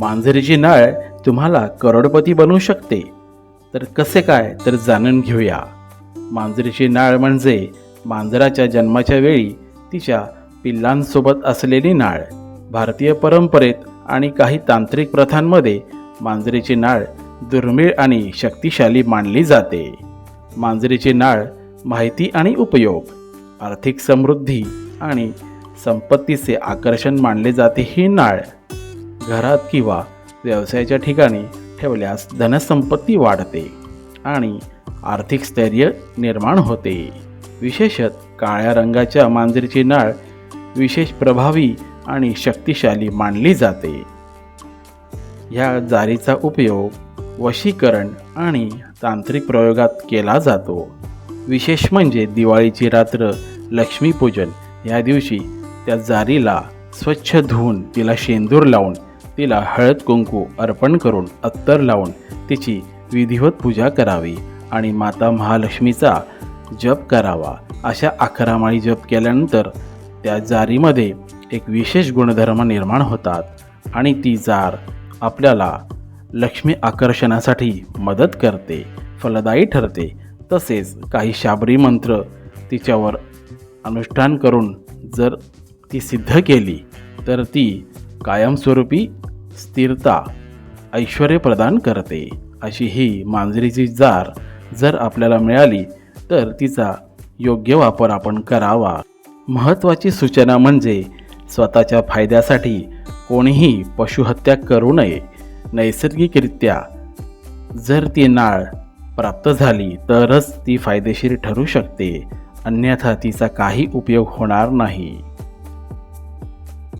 मांजरीची नाळ तुम्हाला करोडपती बनवू शकते. तर कसे काय तर जाणून घेऊया. मांजरीची नाळ म्हणजे मांजराच्या जन्माच्या वेळी तिच्या पिल्लांसोबत असलेली नाळ. भारतीय परंपरेत आणि काही तांत्रिक प्रथांमध्ये मांजरीची नाळ दुर्मिळ आणि शक्तिशाली मानली जाते. मांजरीची नाळ माहिती आणि उपयोग आर्थिक समृद्धी आणि संपत्तीचे आकर्षण मानले जाते ही नाळ. घरात किंवा व्यवसायाच्या ठिकाणी ठेवल्यास धनसंपत्ती वाढते आणि आर्थिक स्थैर्य निर्माण होते. विशेषत काळ्या रंगाच्या मांजरीची नाळ विशेष प्रभावी आणि शक्तिशाली मानली जाते. ह्या जारीचा उपयोग वशीकरण आणि तांत्रिक प्रयोगात केला जातो. विशेष म्हणजे दिवाळीची रात्र लक्ष्मीपूजन ह्या दिवशी त्या जारीला स्वच्छ धुवून तिला शेंदूर लावून तिला हळद कुंकू अर्पण करून अत्तर लावून तिची विधिवत पूजा करावी आणि माता महालक्ष्मीचा जप करावा. अशा अकरा माळी जप केल्यानंतर त्या जारीमध्ये एक विशेष गुणधर्म निर्माण होतात आणि ती जार आपल्याला लक्ष्मी आकर्षणासाठी मदत करते फलदायी ठरते. तसेच काही शाबरी मंत्र तिच्यावर अनुष्ठान करून जर ती सिद्ध केली तर ती कायमस्वरूपी स्थिरता ऐश्वर प्रदान करते. अशी ही मांजरीची जार जर आपल्याला मिळाली तर तिचा योग्य वापर आपण करावा. महत्त्वाची सूचना म्हणजे स्वतःच्या फायद्यासाठी कोणीही पशुहत्या करू नये. नैसर्गिकरित्या जर ती नाळ प्राप्त झाली तरच ती फायदेशीर ठरू शकते. अन्यथा तिचा काही उपयोग होणार नाही.